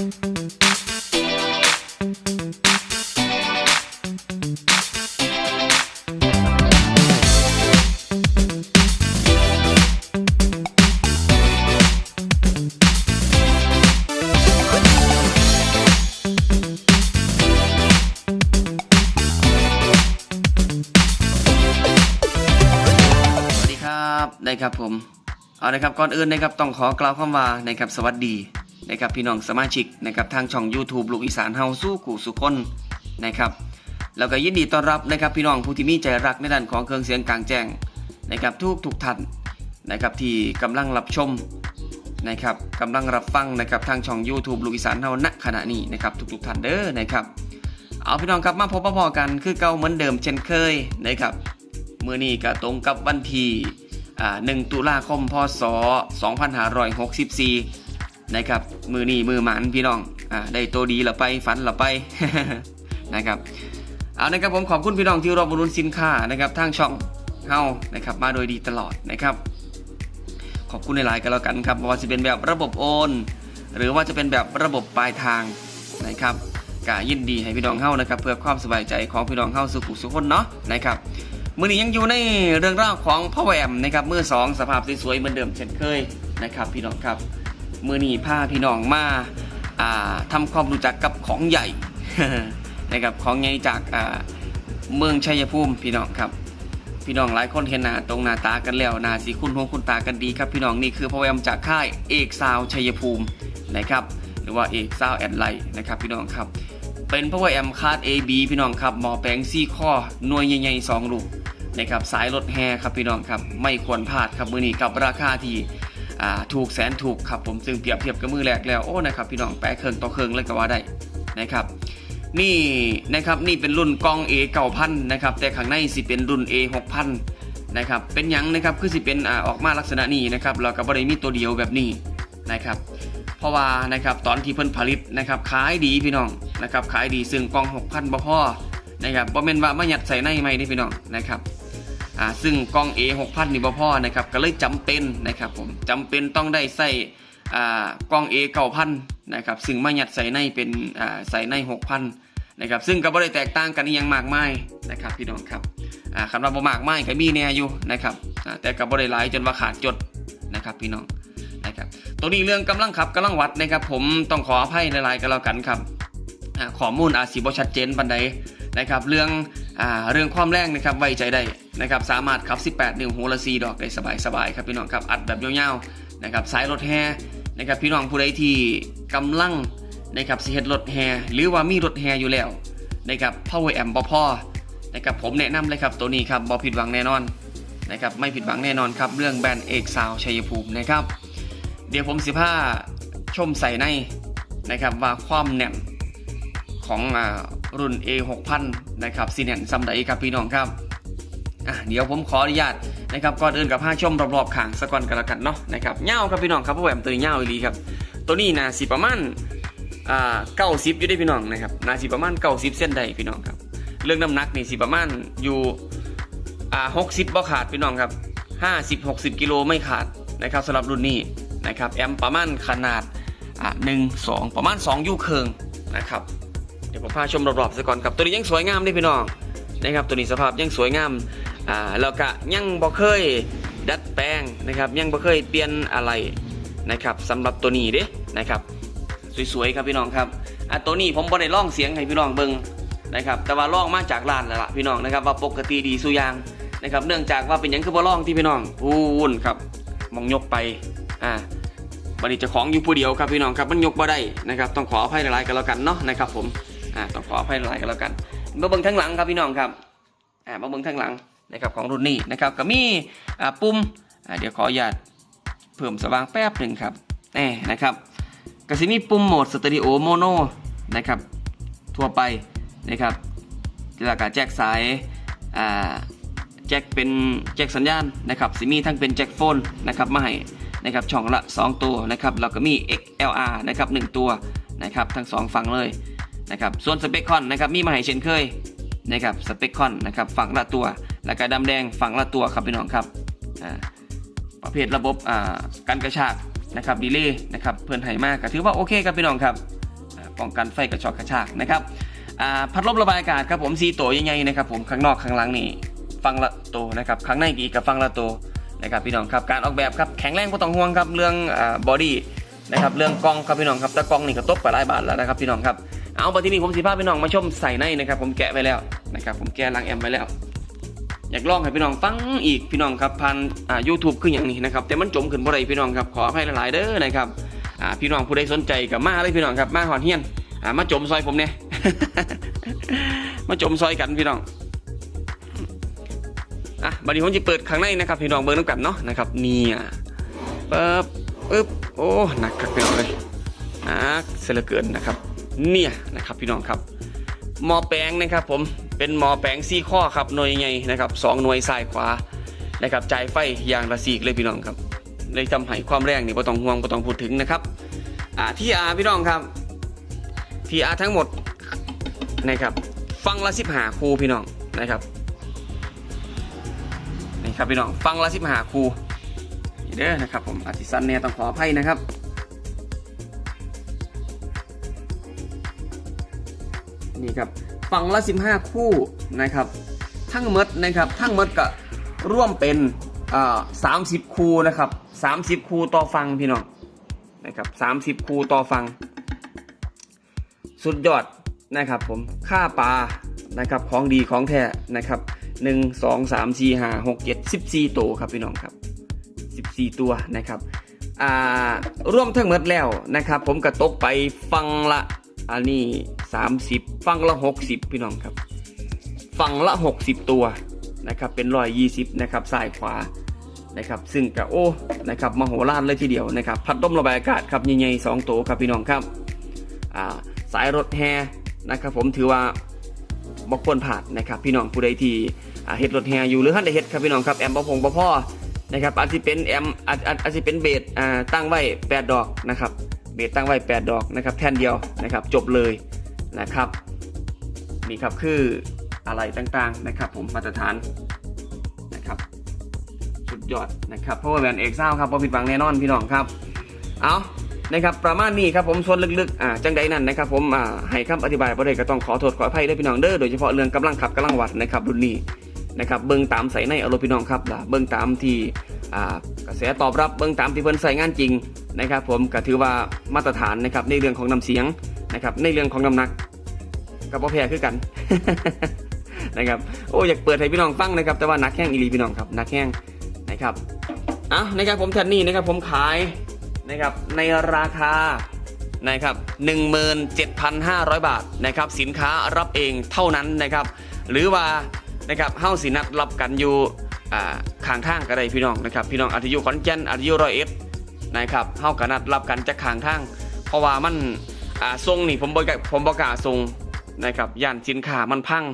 สวัสดีครับนะครับผม เอาละครับก่อนอื่นนะครับต้องขอกล่าวคำว่านะครับสวัสดี นะครับพี่น้องสมาชิกนะครับทางช่อง YouTube ลูกอีสานเฮาสู้กูสุคนนะครับแล้วก็ยินดีต้อนรับนะครับพี่น้องผู้ที่มีใจรักในด้านของเครื่องเสียงกลางแจ้งนะครับทุกทุกท่านนะครับที่กำลังรับชมนะครับกำลังรับฟังนะครับทางช่อง YouTube ลูกอีสานเฮาณขณะนี้นะครับทุกๆท่านเด้อนะครับเอาพี่น้องครับมาพบมาพอกันคือเก่าเหมือนเดิมเช่นเคยนะครับมื่อนี้ก็ตรงกับวันที่อ่า1ตุลาคมพศ 2564 นะครับมือนี้มือหมันพี่น้องอ่าได้ตัวดีละไปฝันละไปนะครับเอานะครับผมขอบคุณพี่น้องที่รอบรุนสินค้านะครับทางช่องเฮานะครับมาโดยดีตลอดนะครับ ขอบคุณในหลายๆกันแล้วกันครับว่าจะเป็นแบบระบบโอน หรือว่าจะเป็นแบบระบบปลายทางนะครับกายินดีให้พี่น้องเฮานะครับ เพื่อความสบายใจของพี่น้องเฮาสุขุสุขคนเนาะนะครับมือนี้ยังอยู่ในเรื่องราวของพ่อแหวมนะครับมือสองสภาพสวยๆเหมือนเดิมเช่นเคยนะครับ พี่น้องครับ มือนี้พาพี่น้องมาาทำความรู้จักกับของใหญ่นะครับของใหญ่จากาเมืองชัยภูมิพี่น้องครับพี่น้องหลายคนเห็นหน้าตรงหน้าตากันแล้วหน้าสีคุณหงคุณตากันดีครับพี่น้องนี่คือพ่อแวมจากค่ายเอกซาวชัยภูมินะครับหรือว่าเอกซาวแอนไลนะครับพี่น้องครับเป็นพ่อแวมคาด AB พี่น้องครับหมอแปลงซี่ข้อหน่วยใหญ่ๆสองลูกนะครับสายรถแฮครับพี่น้องครับไม่ควรพลาดครับมือนี้กับราคาที่ ถูกแสนถูกครับผมซึ่งเปรียบเทียบกับมือแรกแล้วโอ้นะครับพี่น้องแปะเครื่องต่อเครื่องเลยก็ว่าได้นะครับนี่นะครับนี่เป็นรุ่นกอง A เก่าพันนะครับแต่ข้างในสิเป็นรุ่น A 6 0 0 0นะครับเป็นยังนะครับคือสิเป็นอ่าออกมาลักษณะนี้นะครับเราก็บบริมีตัวเดียวแบบนี้นะครับเพราะว่านะครับตอนที่เพิ่นผลิตนะครับขายดีพี่น้องนะครับขายดีซึ่งกอง6,000บ่พอนะครับบ่แม่นว่ามายัดใส่ในไม่ได้พี่น้องนะครับ อ่าซึ่งกล้อง A 6,000นี่บ่พอนะครับก็เลยจำเป็นนะครับผมจำเป็นต้องได้ใส่อ่ากล้อง A 9,000นะครับซึ่งมายัดใส่ในเป็นอ่าใส่ใน 6,000นะครับซึ่งก็บ่ได้แตกต่างกันอหยังมากมายนะครับพี่น้องครับอ่าคำว่าบ่มากมายก็มีแน่อยู่นะครับอ่าแต่ก็บ่ได้หลายจนว่าขาดจดนะครับพี่น้องนะครับตัวนี้เรื่องกำลังขับกำลังวัดนะครับผมต้องขออภัยในลายๆกันแล้วกันครับข้อมูลอาจสีบชัดเจนปันใดนะครับเรื่องอ่าเรื่องความแรงนะครับไว้ใจได้ นะครับสามารถขับ 18 นิ้วหูละ4ดอกได้สบายๆครับพี่น้องครับอัดแบบยาวๆนะครับสายรถแฮนะครับพี่น้องผู้ใดที่กำลังนะครับสิเฮ็ดรถแฮหรือว่ามีรถแฮอยู่แล้วนะครับ power amp บ่พอนะครับผมแนะนำเลยครับตัวนี้ครับบ่ผิดหวังแน่นอนนะครับไม่ผิดหวังแน่นอนครับเรื่องแบรนด์เอกซาวชัยภูมินะครับ เดี๋ยวผมสิพาชมใส่ในนะครับว่าความแหน่นของอรุ่น A 6 0 0 0 นะครับซีแน่นซัมไดครับพี่น้องครับ อะเดี๋ยวผมขออนุญาตนะครับก่อนอื่นกับผ้าชมรอบๆขางสะก่อนกันล้วกันเนาะนะครับเง่าครับพี่น้องครับพราะแหวมตัวนี้เง่าอีครับ ตัวนี้นะสิประมาณอ่าเก้าสิบอยู่ได้พี่น้องนะครับนาสิประมาณเก้าสิบเส้นใดพี่น้องครับ เรื่องน้ำหนักนี่สิประมาณอยู่อ่าหกสิบบ่ขาดพี่น้องครับห้าสิบหกสิบกิโลไม่ขาดนะครับสำหรับรุ่นนี้นะครับแอมประมาณขนาดอ่าหนึ่งสองประมาณ2ยูเคิงนะครับเดี๋ยวผมพาชมรอบๆซะก่อนครับตัวนี้ยังสวยงามด้พี่น้องนะครับตัวนี้สภาพยังสวยงาม อ่าแล้วก็ยังบ่เคยดัดแปลงนะครับ ยังบ่เคยเปลี่ยนอะไรนะครับสำหรับตัวนี้เด้นะครับ สวยๆครับพี่น้องครับอะตัวนี้ผมบ่ได้ล่องเสียงให้พี่น้องเบิ่งนะครับ แต่ว่าล่องมาจากร้านแล้วล่ะพี่น้องนะครับ ว่าปกติดีสุยางนะครับ เนื่องจากว่าเป็นหยังคือบ่ล่องที่พี่น้องพูนครับมองยกไปอ่าบันนี้จะของอยู่ผู้เดียวครับพี่น้องครับมันยกบ่ได้นะครับ ต้องขออภัยหลายๆกันแล้วกันเนาะนะครับ ผมอ่าต้องขออภัยหลายๆกันแล้วกันมาเบิ่งทั้งหลังครับพี่น้องครับอ่ามาเบิ่งทั้งหลัง นะครับของรุ่นนี้นะครับก็มีปุ่มเดี๋ยวขออนุญาตเพิ่มสว่างแป๊บหนึ่งครับแน่นะครับก็จะมีปุ่มโหมดสตอริโอโมโนนะครับทั่วไปนะครับแล้วก็แจ็คสายแจ็คเป็นแจ็คสัญญาณนะครับสิมีทั้งเป็นแจ็คโฟนนะครับมาให้นะครับช่องละ 2 ตัวนะครับเราก็มี XLR นะครับ1ตัวนะครับทั้ง 2 ฝั่งเลยนะครับส่วนสเปคคอนนะครับมีมาให้เช่นเคยนะครับสเปคคอนนะครับฝั่งละตัว แล้วก็ดำแดงฝั่งละตัวครับพี่น้องครับประเภทระบบการกระชากนะครับดีเลย์นะครับเพื่อนให้มากก็ถือว่าโอเคครับพี่น้องครับป้องกันไฟกระชอกกระชากนะครับพัดลมระบายอากาศครับผมซีโตวใหญ่ๆนะครับผมข้างนอกข้างหลังนี่ฟังละโตวนะครับข้างในอีกกับฟังละโตวนะครับพี่น้องครับการออกแบบครับแข็งแรงไม่ต้องห่วงครับเรื่องบอดี้นะครับเรื่องกล้องครับพี่น้องครับแต่กล้องนี่ก็ตกไปหลายบาทแล้วนะครับพี่น้องครับเอาไปที่นี่ผมสีภาพพี่น้องมาชมใส่ในนะครับผมแกะไปแล้วนะครับผมแกะลังแอมไปแล้ว อยากลองให้พี่น้องฟังอีกพี่น้องครับพันอ่ายูทูบคืออย่างนี้นะครับแต่มันจมขึ้นบ่ได้พี่น้องครับขออภัยหลายๆเด้อนะครับอ่าพี่น้องผู้ใดสนใจกับมาเลยพี่น้องครับมาหอนเฮียนอ่ามาจมซอยผมเนี่ยมาจมซอยกันพี่น้องอะบัดนี้ผมจะเปิดข้างในนะครับพี่น้องเบิร์น้ำกันเนาะนะครับเนี่ยปึ๊บปึ๊บโอ้หนักคักพี่น้องเลยหนักเสียเหลือเกินนะครับ เนี่ยนะครับพี่น้องครับหมอแปลงนะครับผม เป็นหมอแปลงซี่ข้อครับหน่วยใหญ่นะครับสองหน่วยซ้ายขวานะครับจ่ายไฟอย่างละสีกเลยพี่น้องครับเลยทำให้ความแรงนี่บ่ต้องห่วงบ่ต้องพูดถึงนะครับอ่าที่อาพี่น้องครับที่อาทั้งหมดนะครับฟังละสิบหาครูพี่น้องนะครับนี่ครับพี่น้องฟังละสิบหาครูเด้อนะครับผมอาทิสันเนี่ยต้องขออภัยนะครับนี่ครับ ฝั่งละ 15 คู่นะครับ ทั้งหมดนะครับ ทั้งหมดก็ร่วมเป็นอ่า30คู่นะครับ30คู่ต่อฟังพี่น้องนะครับ30คู่ต่อฟัง สุดยอดนะครับผมค่าปลานะครับของดีของแท้นะครับ1 2 3 4 5 6 7 14ตัวครับพี่น้องครับ14ตัวนะครับอ่าร่วมทั้งหมดแล้วนะครับ ผมก็ตกไปฟังละอันนี้ 30 ฟังละ 60 พี่น้องครับ ฟังละ 60 ตัวนะครับเป็นร้อยยี่สิบนะครับซ้ายขวานะครับซึ่งกับโอ้นะครับมโหฬารเลยทีเดียวนะครับพัดลมระบายอากาศครับใหญ่ๆสองตัวครับพี่น้องครับอ่าสายรถแฮนะครับผมถือว่าบกควรผ่านนะครับพี่น้องผู้ใดที่เฮ็ดรถแฮอยู่หรือท่านได้เฮ็ดครับพี่น้องครับแอมบะพงบะพ่อนะครับอาจจะเป็นแอมอาจอาจอาจจะเป็นเบสอ่าตั้งไว้ 8 ดอกนะครับเบสตั้งไว้ 8 ดอกนะครับแท่นเดียวนะครับจบเลย นะครับนี่ครับคืออะไรต่างๆนะครับ ผมมาตรฐานนะครับสุดยอดนะครับเพราะว่าแบรนด์เอกซ่าครับพอผิดหวังแน่นอนพี่น้องครับเอานะครับประมาณนี้ครับผมส่วนลึกๆอ่าจังใดนั่นนะครับผมอ่าให้คำอธิบายประเด็นก็ต้องขอโทษขออภัยด้วยพี่น้องเด้อโดยเฉพาะเรื่องกำลังขับกำลังวัดนะครับรุ่นนี้นะครับเบิ่งตามใส่ในอารมณ์พี่น้องครับล่ะเบิ่งตามที่อ่ากระแสตอบรับเบิ่งตามที่เพิ่นใส่งานจริงนะครับ ผมก็ถือว่ามาตรฐานนะครับในเรื่องของน้ำเสียง นะครับในเรื่องของน้ำหนักกับพ่อแพ้คือกันนะครับโอ้อยากเปิดให้พี่น้องฟังนะครับ แต่ว่านักแข้งอีลีพี่น้องครับนักแข้งนะครับอะนะครับผมแทนนี่นะครับผมขายนะครับในราคานะครับ17,500 บาทนะครับสินค้ารับเองเท่านั้นนะครับ หรือว่านะครับเฮ้าสินัดรับกันอยู่อ่าข้างทางก็ได้พี่น้องนะครับพี่น้องอาจจะอยู่ขอนแก่นอาจจะอยู่ร้อยเอ็ดนะครับเฮ้ากันนัดรับกันจากข้างทางเพราะว่ามัน อ่าทรงนี่ผมบอกผมบอกล้าทรงนะครับย่านสินค้ามันพัง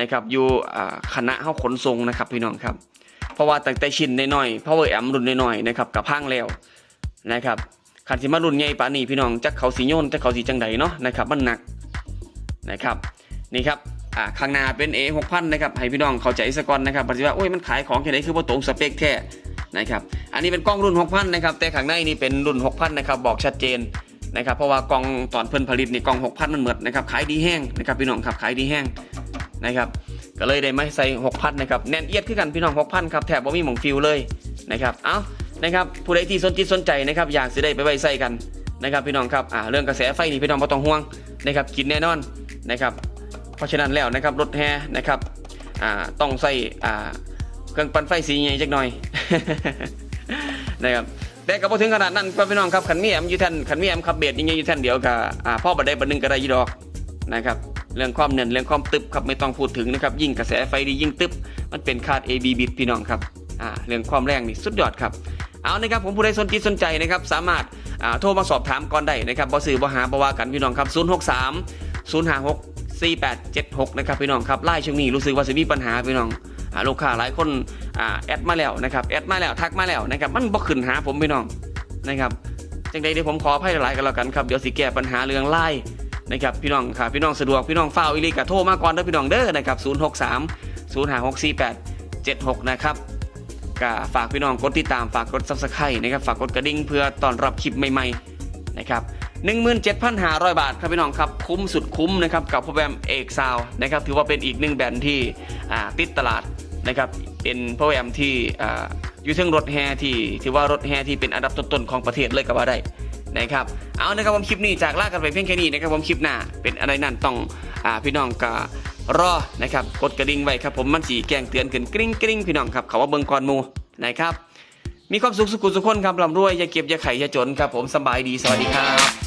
นะครับอยู่อ่าคณะเฮาขนส่งนะครับพี่น้องครับเพราะว่าตั้งแต่ชิ้นน้อยๆ power amp รุ่นน้อยๆนะครับกับพังแล้วนะครับคันสิมารุ่นใหญ่ปานนี้พี่น้องจักเขาสีโยนจักเขาสีจังใดเนาะนะครับมันหนักนะครับนี่ครับอ่าข้างหน้าเป็น A 6000นะครับให้พี่น้องเข้าใจซะก่อนนะครับปฏิว่าโอ้ยมันขายของแค่ไหนคือบ่ตรงสเปคแท้นะครับอันนี้เป็นกล้องรุ่น 6000 นะครับแต่ข้างในนี่เป็นรุ่น 6000 นะครับบอกชัดเจน นะครับเพราะว่ากองตอนเพิ่นผลิตนี่กอง6000มันหมดนะครับขายดีแห้งนะครับพี่น้องครับขายดีแห้งนะครับก็เลยได้ไมาใส่6,000นะครับแน่นเอียดขึ้นกันพี่น้อง6,000ครับแถบบ่มีหม่องฟิวเลยนะครับเอานะครับผู้ใดที่สนจิตสนใจนะครับอยากสิได้ไปไว้ใส่กันนะครับพี่น้องครับอ่าเรื่องกระแสไฟนี่พี่น้องบ่ต้องห่วงนะครับกินแน่นอนนะครับเพราะฉะนั้นแล้วนะครับรถแฮนะครับอ่าต้องใส่อ่าเครื่องปั่นไฟสีใหญ่จักหน่อยนะครับ แต่ก็บ่ถึงขนาดนั้นพี่น้องครับขันมีแอมอยู่ท่นขันมีแอมขับเบสยังไงอยู่ท่นเดียวกับอ่าพ่อบัดได้บัดหนึงก็ได้อยี่ดอกนะครับเรื่องความเน่นเรื่องความตึบครับไม่ต้องพูดถึงนะครับยิ่งกระแสไฟดียิ่งตึบมันเป็นคาด AB บิตพี่น้องครับอ่าเรื่องความแรงนี่สุดยอดครับเอานะครับผมผู้ใดสนจิตสนใจนะครับสามารถอ่าโทรมาสอบถามก่อนได้นะครับบ่สื่อบ่หาบ่ว่ากันพี่น้องครับ 063 056 4876 นะครับพี่น้องครับไล่ช่วงนี้รู้สึกว่าจะมีปัญหาพี่น้อง ลูกค้าหลายคนอ่าแอดมาแล้วนะครับแอดมาแล้วทักมาแล้วนะครับมันบ่ขึ้นหาผมพี่น้องนะครับจังใดเดี๋ยวผมขออภัยหลายกันแล้วกันครับเดี๋ยวสิแก้ปัญหาเรื่องไล่นะครับพี่น้องครับพี่น้องสะดวกพี่น้องเฝ้าอีลีกะโทรมาก่อนเด้อพี่น้องเด้อนะครับ063 056 48 76 นะครับก็ฝากพี่น้องกดติดตามฝากกด subscribe นะครับฝากกดกระดิ่งเพื่อต้อนรับคลิปใหม่ๆนะครับ17,500 บาทครับพี่น้องครับคุ้มสุดคุ้มนะครับกับพ่อแบมเอกซาวนะครับถือว่าเป็นอีกหนึ่งแบรนด์ที่ติดตลาด นะครับเป็นพ่อแบมที่อยู่เทิงรถแฮที่ถือว่ารถแฮที่เป็นอันดับต้นๆของประเทศเลยก็ว่าได้นะครับเอานะครับผมคลิปนี้จากลากันไปเพียงแค่นี้นะครับผมคลิปหน้าเป็นอะไรนั่นต้องอพี่น้องก็รอนะครับกดกระดิ่งไว้ครับผมมันสีแกงเตือนขึ้นกริ๊งกริ๊งพี่น้องครับเขาว่าเบิงก่อนมูนะครับมีความสุขสุขุสุขคนครับร่ำรวยอย่าเก็บอย่าไข่อย่าจนครับผมสบายดีสวัสดีครับ